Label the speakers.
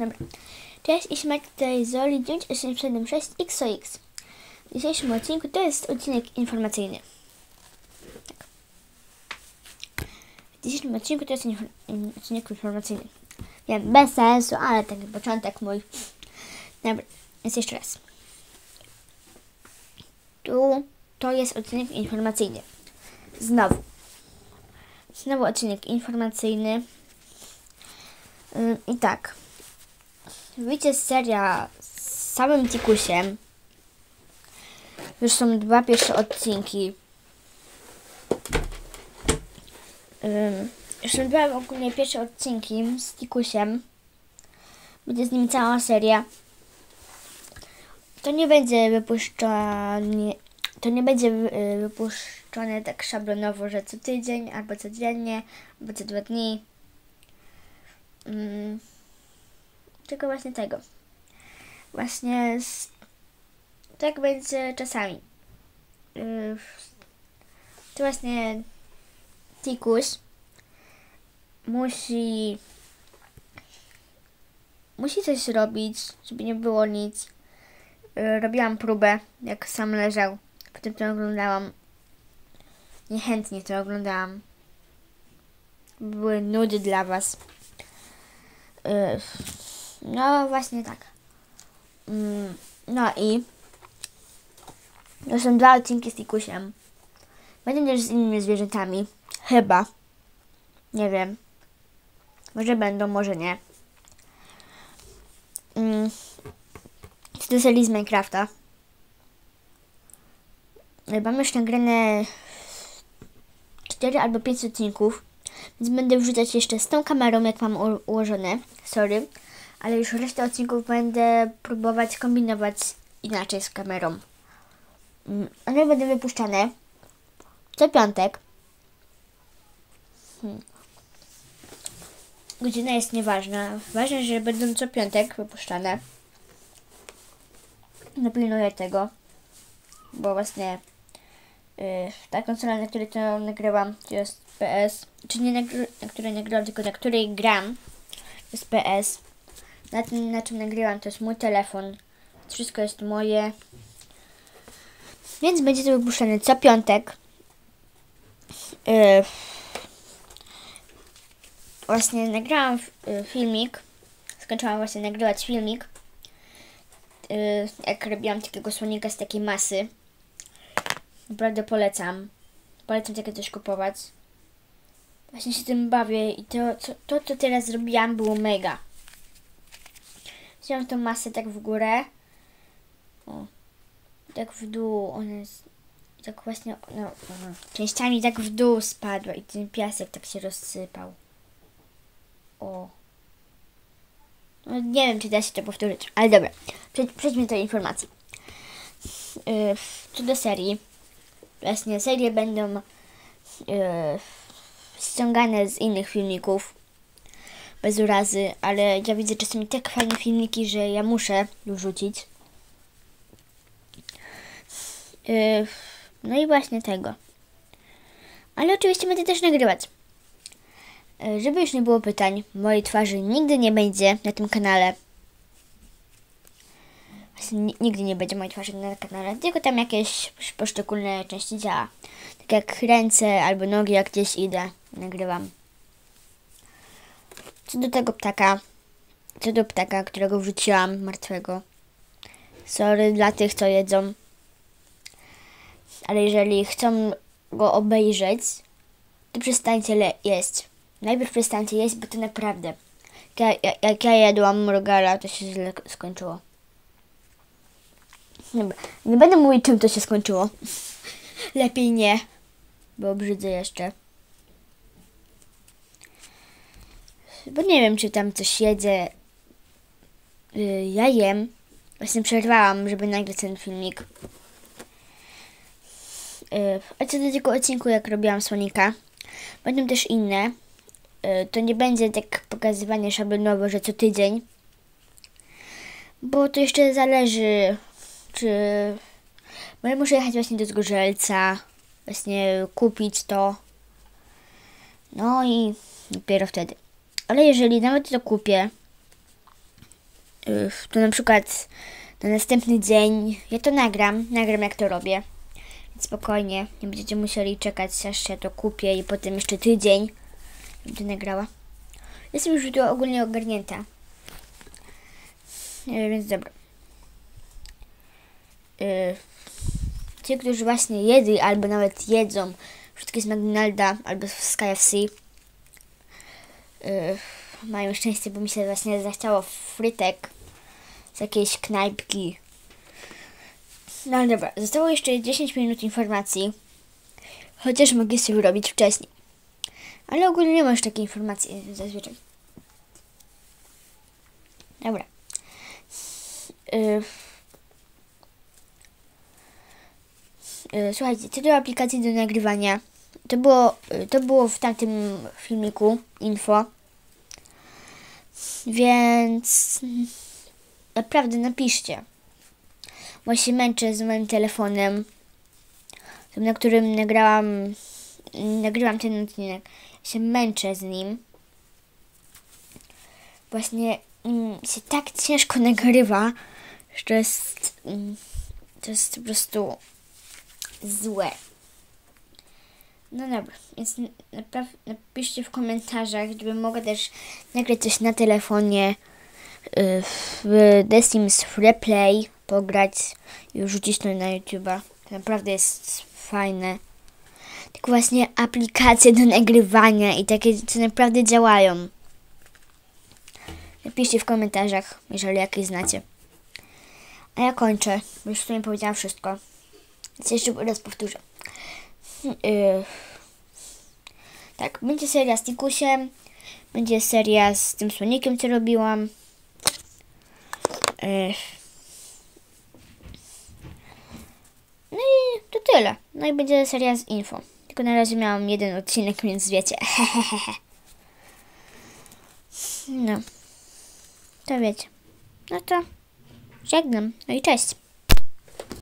Speaker 1: Dobra. Cześć, Ismek, tutaj Zoli 9876 XOX. W dzisiejszym odcinku to jest odcinek informacyjny. Tak. W dzisiejszym odcinku to jest inf in- odcinek informacyjny. Wiem, bez sensu, ale taki początek mój. Dobra, więc jeszcze raz. Tu to jest odcinek informacyjny. Znowu. Znowu odcinek informacyjny. Ym, I tak. Wyjdzie seria z samym Tikusiem. Już są dwa pierwsze odcinki. Ym, już dwa ogólnie pierwsze odcinki z Tikusiem. Będzie z nim cała seria. To nie będzie wypuszczone. To nie będzie y, wypuszczone tak szablonowo, że co tydzień, albo codziennie, albo co dwa dni. Tylko właśnie tego. Właśnie z... tak będzie czasami. Yy, to właśnie Tikus musi musi coś robić, żeby nie było nic. Yy, robiłam próbę, jak sam leżał. Potem to oglądałam. Niechętnie to oglądałam. Były nudy dla was. Yy, no właśnie tak. Mm, No i to są dwa odcinki z Tikusiem. Będę też z innymi zwierzętami. Chyba. Nie wiem. Może będą, może nie. Mm. Jest serii z Minecrafta. Mam już nagrane 4 albo 5 odcinków. Więc będę wrzucać jeszcze z tą kamerą, jak mam ułożone. Sorry. Ale już resztę odcinków będę próbować kombinować inaczej z kamerą. Mm, One będą wypuszczane co piątek. Hmm. Godzina jest nieważna. Ważne, że będą co piątek wypuszczane. Napilnuję tego. Bo właśnie yy, ta konsola, na której to nagrywam, to jest PS. Czy nie na, na której nagrywam, tylko na której gram. To jest PS. Na tym, na czym nagrywam, to jest mój telefon. Wszystko jest moje. Więc będzie to wypuszczane co piątek. Yy, właśnie nagrałam yy, filmik. Skończyłam właśnie nagrywać filmik. Yy, jak robiłam takiego słonika z takiej masy. Naprawdę polecam. Polecam takie coś kupować. Właśnie się tym bawię i to, co, to, co teraz zrobiłam, było mega. Wziąłem tą masę tak w górę. O. Tak w dół. Ona jest. Tak właśnie. No, częściami tak w dół spadła i ten piasek tak się rozsypał. O. No, nie wiem, czy da się to powtórzyć, ale dobra. Przejdź, przejdźmy do informacji. Yy, do serii. Właśnie serie będą yy, ściągane z innych filmików bez urazy, ale ja widzę czasami tak fajne filmiki, że ja muszę wrzucić. Yy, no i właśnie tego. Ale oczywiście będę też nagrywać. Yy, żeby już nie było pytań, mojej twarzy nigdy nie będzie na tym kanale. Właśnie ni- nigdy nie będzie mojej twarzy na kanale, tylko tam jakieś poszczególne części ciała. Tak jak ręce albo nogi, jak gdzieś idę, nagrywam. Co do tego ptaka, co do ptaka, którego wrzuciłam martwego. Sorry dla tych, co jedzą. Ale jeżeli chcą go obejrzeć, to przestańcie le- jeść. Najpierw przestańcie jeść, bo to naprawdę. Jak ja, jak ja jadłam mrogala, to się źle skończyło. Nie będę mówić, czym to się skończyło. Lepiej nie, bo obrzydzę jeszcze. Bo nie wiem, czy tam coś jedzę. Yy, ja jem. Właśnie przerwałam, żeby nagrać ten filmik. Yy, a co do tego odcinku, jak robiłam słonika, będą też inne. Yy, to nie będzie tak pokazywanie szablonowo, że co tydzień. Bo to jeszcze zależy, czy... Bo ja muszę jechać właśnie do Zgorzelca, właśnie kupić to. No i dopiero wtedy. Ale jeżeli nawet to kupię, y, to na przykład na następny dzień ja to nagram, nagram jak to robię. Więc spokojnie, nie będziecie musieli czekać aż ja to kupię i potem jeszcze tydzień będę nagrała. Jestem już tu ogólnie ogarnięta. Y, Więc dobra. Y, Ci, którzy właśnie jedli albo nawet jedzą wszystkie z McDonalda albo z KFC mają szczęście, bo mi się właśnie zachciało frytek z jakiejś knajpki. No dobra, zostało jeszcze 10 minut informacji, chociaż mogę sobie robić wcześniej. Ale ogólnie nie masz takiej informacji zazwyczaj. Dobra. Y, y, Słuchajcie, tytuł aplikacji do nagrywania to było, to było w tamtym filmiku info. Więc naprawdę napiszcie. Się męczę z moim telefonem, na którym nagrałam, nagrywam ten odcinek. Się męczę z nim. Właśnie mm, się tak ciężko nagrywa, że to jest, mm, to jest po prostu złe. No dobra, więc napiszcie w komentarzach, żebym mogła też nagrać coś na telefonie y, w The Sims Replay, pograć i wrzucić to na YouTube'a. To naprawdę jest fajne. Tak właśnie aplikacje do nagrywania i takie, co naprawdę działają. Napiszcie w komentarzach, jeżeli jakieś znacie. A ja kończę, już w sumie powiedziałam wszystko. Więc jeszcze raz powtórzę. Yy, tak, będzie seria z Tikusiem, będzie seria z tym słonikiem, co robiłam. Yy. No i to tyle. No i będzie seria z info. Tylko na razie miałam jeden odcinek, więc wiecie. No. To wiecie. No to żegnam. No i cześć.